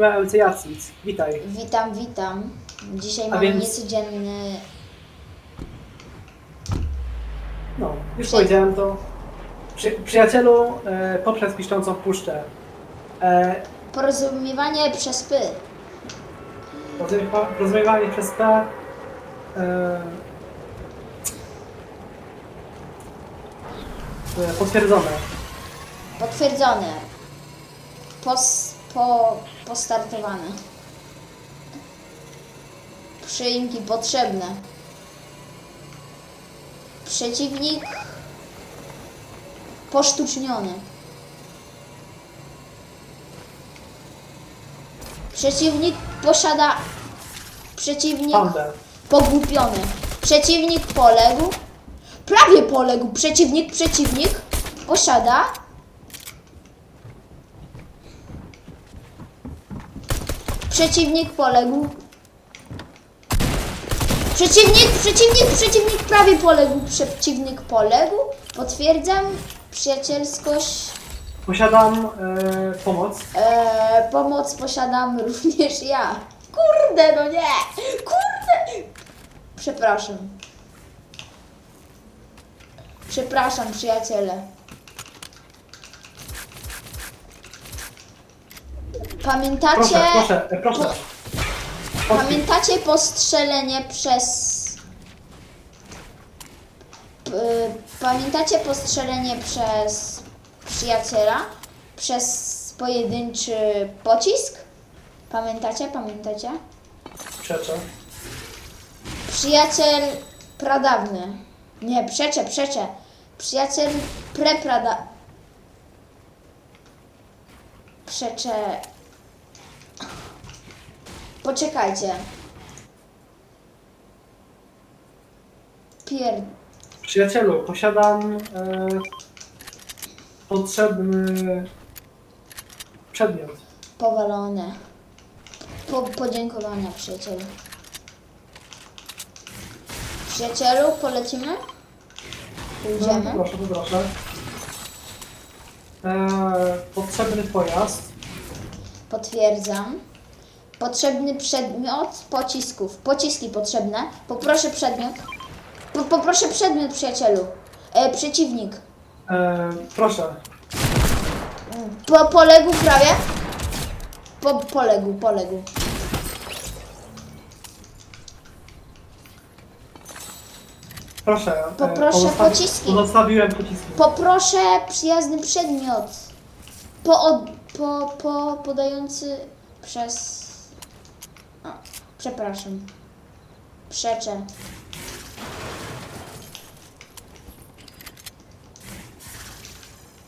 MC Jacic, witaj. Witam, witam. Dzisiaj mamy więc- niecodzienny. No, już Przy- powiedziałem to. Przy, przyjacielu, e, poprzez piszczącą puszczę. E, Porozumiewanie przez py. rozumiewa- rozumiewanie przez P. E, e, potwierdzone. Potwierdzone. Pos, po, postartowane. Przyimki potrzebne. Przeciwnik posztuczniony. Przeciwnik posiada. Przeciwnik. Pogłupiony. Przeciwnik poległ. Prawie poległ. Przeciwnik, przeciwnik posiada. Przeciwnik poległ. Przeciwnik, przeciwnik, przeciwnik prawie poległ. Przeciwnik poległ. Potwierdzam przyjacielskość. Posiadam e, pomoc. Eee, pomoc posiadam również ja. Kurde, no nie! Kurde! Przepraszam. Przepraszam, przyjaciele. Pamiętacie, Proszę, proszę, e, proszę. pamiętacie postrzelenie przez... P- Pamiętacie postrzelenie przez przyjaciela? Przez pojedynczy pocisk? Pamiętacie? Pamiętacie? Przeczę. Przyjaciel pradawny. Nie, przecze, przecze. Przyjaciel preprada... Przecze... Poczekajcie. Pier... Przyjacielu, posiadam e, potrzebny przedmiot. Powalone. Po, podziękowania przyjacielu. Przyjacielu, polecimy? No, Pójdziemy. proszę, proszę. E, potrzebny pojazd. Potwierdzam. Potrzebny przedmiot pocisków. Pociski potrzebne. Poproszę przedmiot. Po, poproszę przedmiot, przyjacielu. E, przeciwnik. E, proszę. Po, poległ prawie. Po, poległ, poległ. Proszę. e, Poproszę pociski. Pozostawiłem pociski. Poproszę przyjazny przedmiot. Po, od, po, po podający przez. Przepraszam. Przeczę.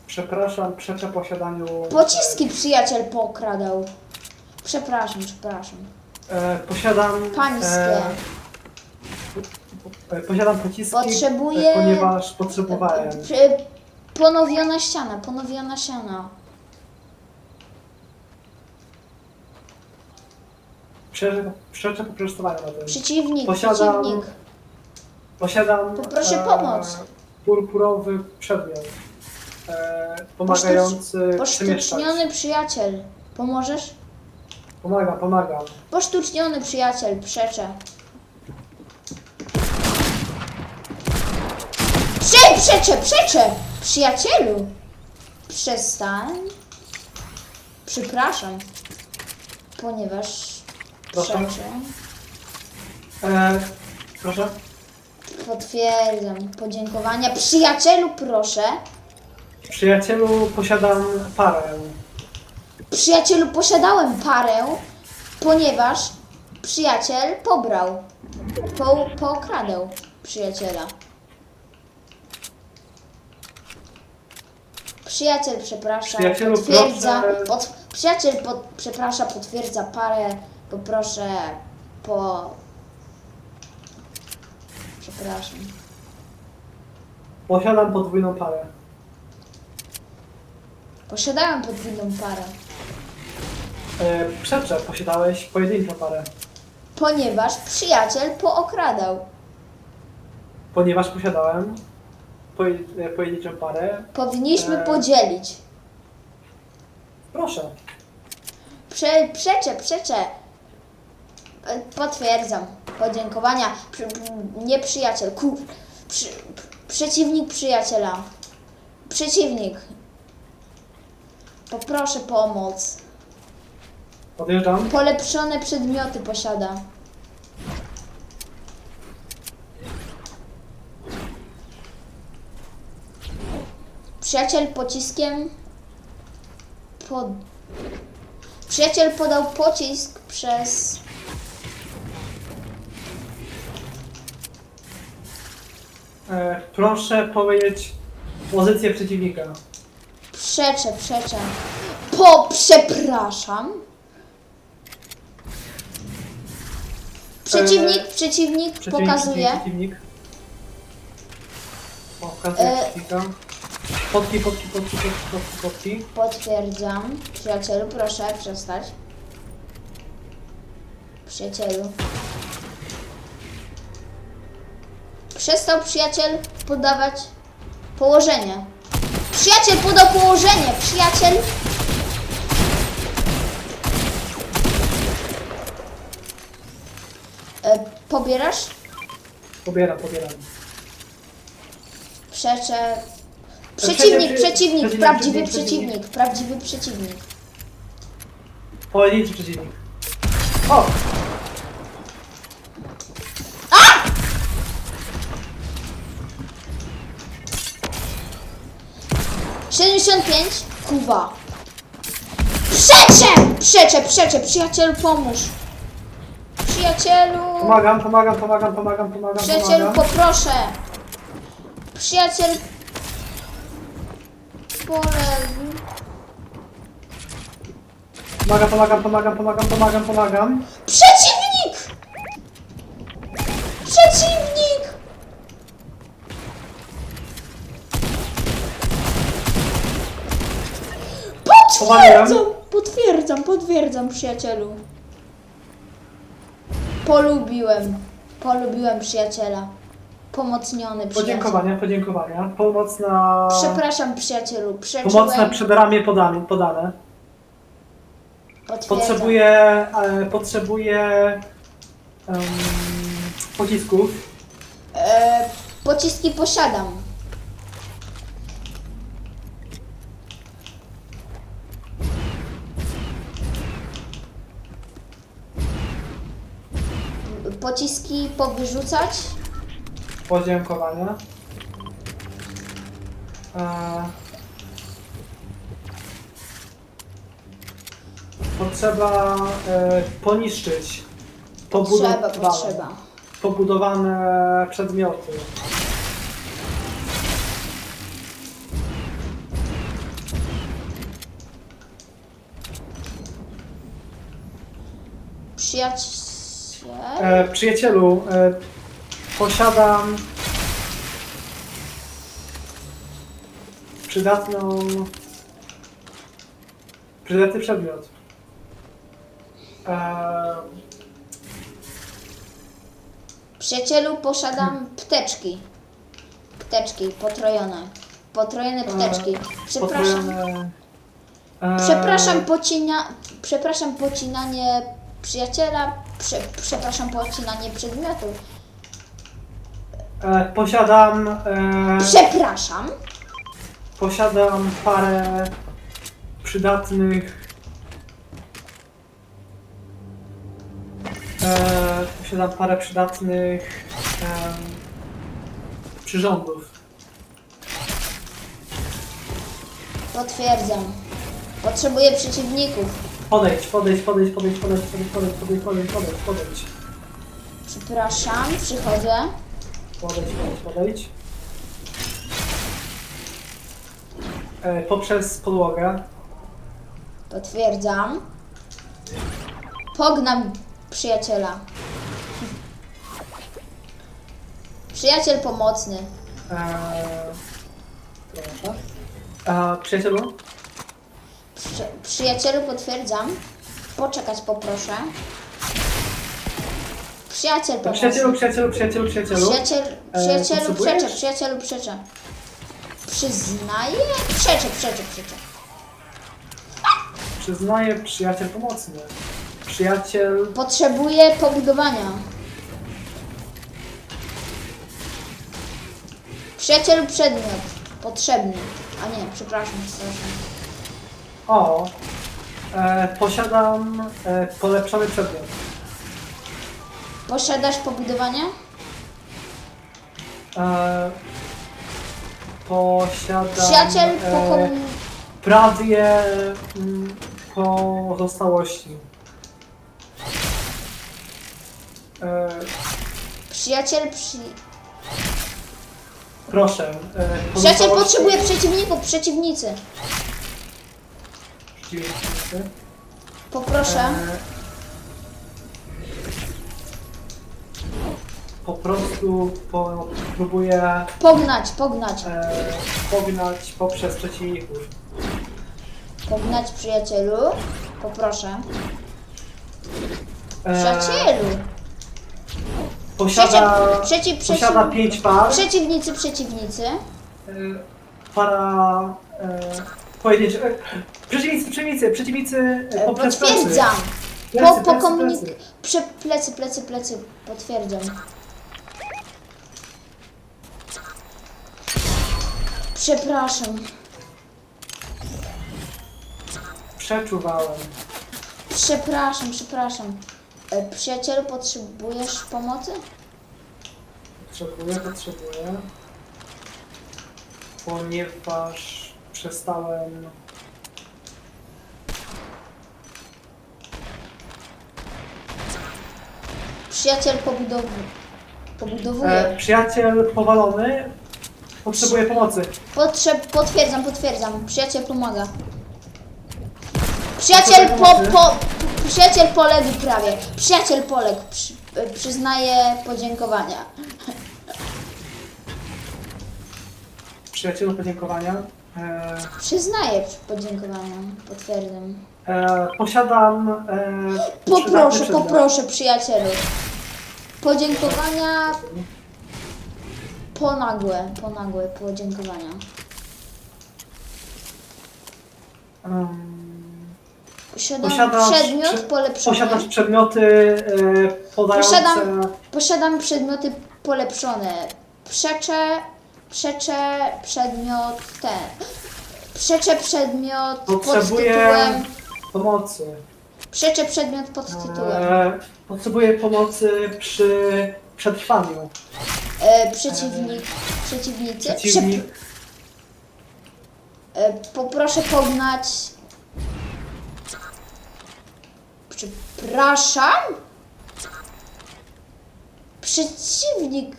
Przepraszam, przeczę posiadaniu. Pociski przyjaciel pokradał. Przepraszam, przepraszam. E, posiadam. Pańskie. E, posiadam pociski. Potrzebuję- E, ponieważ potrzebowałem. Ponowiona ściana, ponowiona ściana. Przeczę, przeczę poprostowania na. Przeciwnik, Posiadam- przeciwnik. Posiadam. Poproszę pomoc. Purpurowy przedmiot. E, pomagający przemieszczać. Posztuczniony przyjaciel. Pomożesz? Pomagam, pomagam. Posztuczniony przyjaciel, przeczę. Prze, przeczę, przeczę! Przyjacielu! Przestań. Przepraszam. Ponieważ Proszę. E, proszę. Potwierdzam. Podziękowania. Przyjacielu, proszę. Przyjacielu, posiadam parę. Przyjacielu, posiadałem parę, ponieważ przyjaciel pobrał. Po, pookradał przyjaciela. Przyjaciel przeprasza, Przyjacielu, potwierdza. proszę- Pot, przyjaciel pod, przeprasza, potwierdza parę. Poproszę po. Przepraszam. Posiadam podwójną parę. Posiadałem podwójną parę, E, przeczę, posiadałeś pojedynczą parę. ponieważ przyjaciel pookradał. Ponieważ posiadałem poje, e, pojedynczą parę. Powinniśmy Eee. podzielić. Proszę. Prze, przeczę, przeczę. Potwierdzam. Podziękowania. Przy, nie przyjaciel. Kur, przy, przeciwnik przyjaciela. Przeciwnik. Poproszę pomoc. Podjeżdżam. Polepszone przedmioty posiada. Przyjaciel pociskiem pod... Przyjaciel podał pocisk przez... E, proszę powiedzieć pozycję przeciwnika. Przeczę, przeczę. Po... Przepraszam. Przeciwnik, Eee, przeciwnik Przeciwnik, pokazuje. Przeciwnik. Pokazuje E, przeciwnika. Potki, potki, potki, potki, potki, potki. Potwierdzam. Przyjacielu, proszę przestać. Przyjacielu. Przestał przyjaciel podawać położenie. Przyjaciel podał położenie. Przyjaciel. E, pobierasz? Pobieram, pobieram. Przeczę. Przeciwnik, Przeciwnik, prawdziwy przeciwnik, przeciwnik, prawdziwy przeciwnik. Pojedynczy przeciwnik. O! 75, Kuba. Przeczę! Przeczę, przeczę, przyjacielu pomóż. Przyjacielu, Pomagam, pomagam, pomagam, pomagam, pomagam, przyjacielu pomagam. poproszę. Przyjaciel poległ. Pomagam, pomagam, pomagam, pomagam, pomagam, pomagam. Przeciwnik! Przeciwnik! Potwierdzam! Potwierdzam, potwierdzam, przyjacielu. Polubiłem. Polubiłem przyjaciela. Pomocniony przyjaciel. Podziękowania, podziękowania. Pomoc na... Przepraszam, przyjacielu. Pomocne Przeczyłem. przed ramię podane. podane. Potwierdzam. Potrzebuję, e, potrzebuję em, pocisków. E, pociski posiadam. Pociski powyrzucać. Podziękowania. E, potrzeba e, poniszczyć Potrzeba, pobudowane, potrzeba. pobudowane przedmioty. Przyjaciel. E, przyjacielu, e, posiadam przydatną przydatny przedmiot. E, Przyjacielu, posiadam pteczki. Pteczki potrojone. Potrojone pteczki. Przepraszam. potrojone, e, Przepraszam, pocinia, przepraszam pocinanie przyjaciela, prze, przepraszam pocinanie przedmiotu. E, posiadam e, Przepraszam. posiadam parę przydatnych e, posiadam parę przydatnych em, przyrządów. Potwierdzam. Potrzebuję przeciwników. Podejdź, podejdź, podejdź, podejdź, podejdź, podejdź, podejdź, podejdź, podejdź, podejdź, podejdź. Przepraszam, przychodzę. Podejdź, podejdź, podejdź. E, poprzez podłogę. Potwierdzam. Pognam przyjaciela. Przyjaciel pomocny. E, proszę. E, przyjacielu, Przy, przyjacielu potwierdzam. Poczekać poproszę. Przyjaciel pomocny. przyjacielu, przyjacielu, przyjacielu, przyjacielu. Przyjaciel, E, przyjacielu potrzebujesz? przeczę, przyjacielu przeczę. Przyznaję? Przeczę, przeczę, przeczę. Przyznaję, przyjaciel pomocny. Przyjaciel... Potrzebuję pobudowania. Przyjaciel przedmiot. Potrzebny. A nie, przepraszam, przepraszam. O! E, posiadam e, polepszony przedmiot. Posiadasz pobudowanie? E, posiadam... Przyjaciel e, prawie mm, pozostałości. E, Przyjaciel przy... proszę. E, Przyjaciel potrzebuje przeciwników, przeciwnicy. Poproszę. E, po prostu po, próbuję Pognać, pognać. e, pognać poprzez przeciwników. Pognać przyjacielu. Poproszę. E, Przyjacielu. Posiada, Przeciw, przeciw, posiada przeciw, pięć par. przeciwnicy, przeciwnicy. E, para e, pojedyncze. E, przeciwnicy, przeciwnicy, przeciwnicy e, E, poprzez Potwierdzam. Plecy, Po, po plecy, komunik... plecy. Prze, plecy, plecy, plecy. Potwierdzam. Przepraszam. Przeczuwałem. Przepraszam, przepraszam. E, Przyjacielu, potrzebujesz pomocy? Potrzebuję, potrzebuję. Ponieważ przestałem. Przyjaciel pobudowu... pobudowuje. E, przyjaciel powalony potrzebuje pomocy. Potrzeb, potwierdzam, potwierdzam. Przyjaciel pomaga. Przyjaciel po, po, przyjaciel poległ prawie. Przyjaciel poległ. Przy, y, przyznaję podziękowania. Przyjacielu podziękowania. E, Przyznaję podziękowania. Potwierdzam. e, posiadam. E, Poproszę, przedmiot. poproszę przyjacielu. Podziękowania ponagłe, ponagłe podziękowania. Um, Posiadam przedmiot prze- polepszony. posiadasz przedmioty e, podające. Posiadam- Posiadam przedmioty polepszone. Przeczę, przeczę przedmiot ten. Przeczę przedmiot pod Potrzebuję tytułem. pomocy. Przeczę przedmiot pod tytułem. E, potrzebuję pomocy przy przetrwaniu. E, przeciwnik. Przeciwnicy. Przeciwnik. Przep- e, poproszę pognać. Przepraszam? Przeciwnik.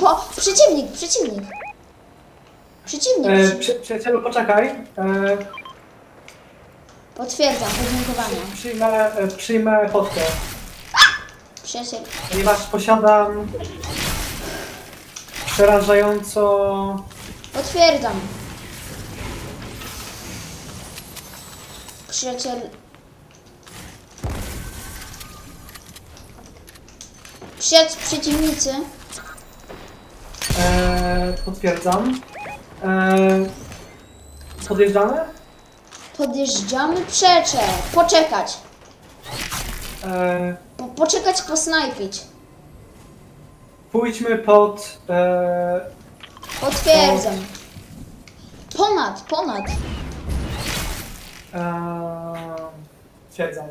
Po, przeciwnik, przeciwnik. Przeciwnik. E, przy- przy, przyjacielu, poczekaj. E, Potwierdzam, podziękowania. przyjmę, e, przyjmę podkę, Przyjaciel. ponieważ posiadam przerażająco. Potwierdzam. Przyjaciel. Przyjac przeciwnicy. E, potwierdzam. E, podjeżdżamy? Podjeżdżamy przeczę. Poczekać. E, Po, poczekać, posnajpić. pójdźmy pod. E, Potwierdzam. Ponad, ponad. e, twierdzam.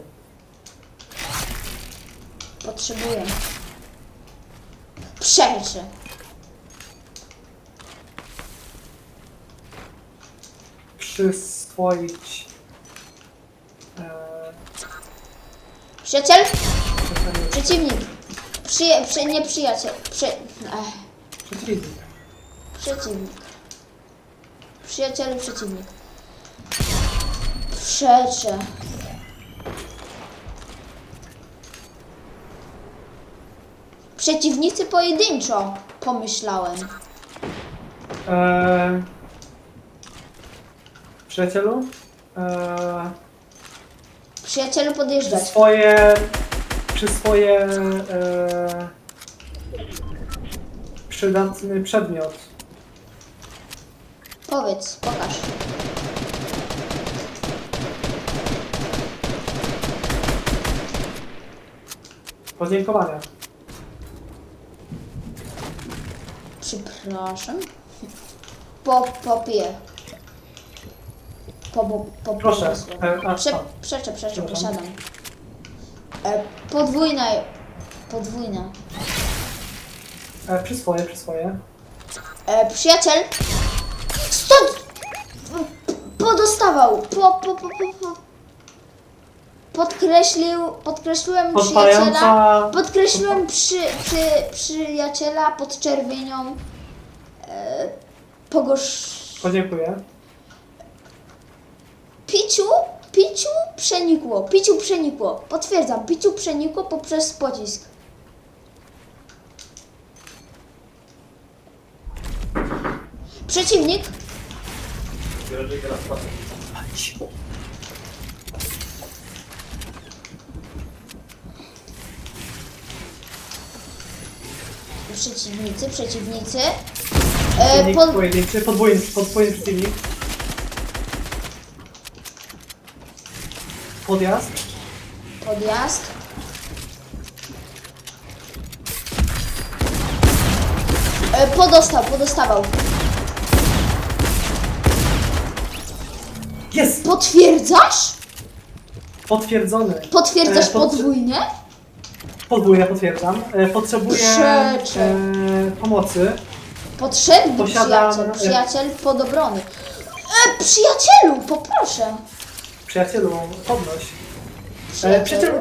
Potrzebuję. Przeczy. Przyswoić. E, Przyjaciel? Przeciwnik. Przy, nie przyjaciel. Przy, ech. Przeciwnik. Przeciwnik. Przyjacielu przeciwnik. Przecze. Przeciwnicy pojedynczo, pomyślałem. E, przyjacielu, e, Przyjacielu czy podjeżdżać. swoje, czy swoje e, przydatny przedmiot. Powiedz, pokaż. Podziękowania. Przepraszam. Po, popie. Po, po, po, Proszę. E, a, Prze, a. przeczę, przeczę, Przepraszam. E, podwójna, podwójna. E, przyswoję, przyswoję. E, przyjaciel, stąd podostawał, po, po, po, po, po. Podkreślił, podkreśliłem przyjaciela, Podpalająca... podkreśliłem przy, przy, przyjaciela pod czerwienią, e, pogorsz... Podziękuję. Piciu, piciu przenikło, piciu przenikło, potwierdzam, piciu przenikło poprzez pocisk. Przeciwnik, przeciwnicy, przeciwnicy. E, Przeciwnik pod, pojedynczy, podwójny, podwójny przeciwnik. Podjazd. podjazd. E, podostał, podostawał. Jest! Potwierdzasz? Potwierdzony. Potwierdzasz E, pot- podwójnie? Podwójnie potwierdzam. E, potrzebuję Przeczy. e, pomocy. Potrzebny Posiadam, przyjaciel, przyjaciel pod obrony. E, przyjacielu, poproszę. Przyjacielu, podnoś. E, przyjacielu.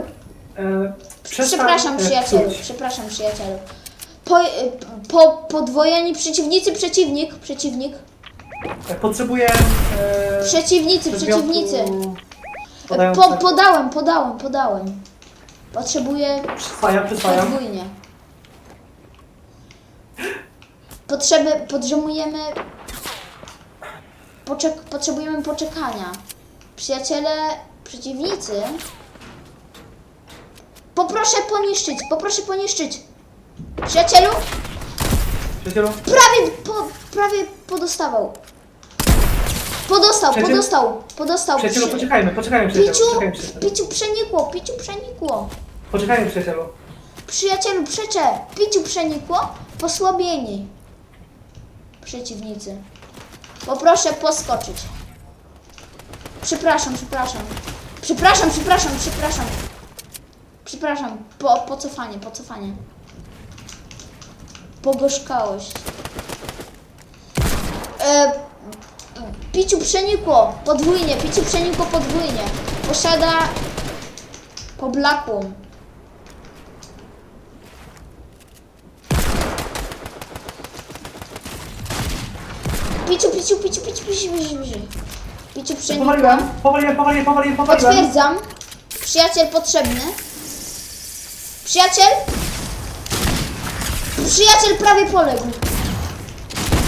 E, przestań, Przepraszam e, przyjacielu, psuć. przepraszam przyjacielu. Po, e, po, podwojeni przeciwnicy, przeciwnik, przeciwnik. E, potrzebuję. E, Przeciwnicy, przedmiotu przeciwnicy. Po, podałem, podałem, podałem. Potrzebuję Przyswajam, przyswajam. podwójnie. Potrzeby, potrzebujemy... Poczek, potrzebujemy poczekania. Przyjaciele, przeciwnicy... Poproszę poniszczyć, poproszę poniszczyć. Przyjacielu, Przyjacielu, prawie, po, prawie podostawał. Podostał, Przyjaciel- podostał, podostał. przyjacielu, Przy- poczekajmy, poczekajmy, przyjacielu. Piciu, Poczekajmy, przyjacielu. piciu przenikło, piciu przenikło. Poczekajmy, przyjacielu. Przyjacielu, przecze, piciu przenikło, posłabieni. Przeciwnicy. Poproszę poskoczyć. Przepraszam, przepraszam. Przepraszam, przepraszam, przepraszam. Przepraszam, po, pocofanie, pocofanie. Pogorzkałość. E, piciu przenikło, podwójnie, piciu przenikło podwójnie. Posiada poblakłą. Piciu, piciu, piciu, piciu, piciu, piciu, piciu. Piciu przenikło. Powaliłem, powaliłem, powaliłem, powaliłem, powaliłem. Potwierdzam. Przyjaciel potrzebny. Przyjaciel? Przyjaciel prawie poległ.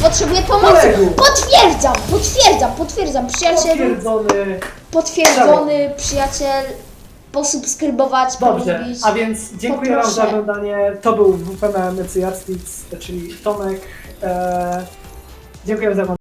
Potrzebuję pomocy. Poległ. Potwierdzam, potwierdzam, potwierdzam. Przyjaciel Potwierdzony. potwierdzony, przyjaciel posubskrybować, Dobrze, polubić. a więc dziękuję Wam za Poproszę. oglądanie. To był WPM Cyjarstic, czyli Tomek. E, dziękuję za oglądanie.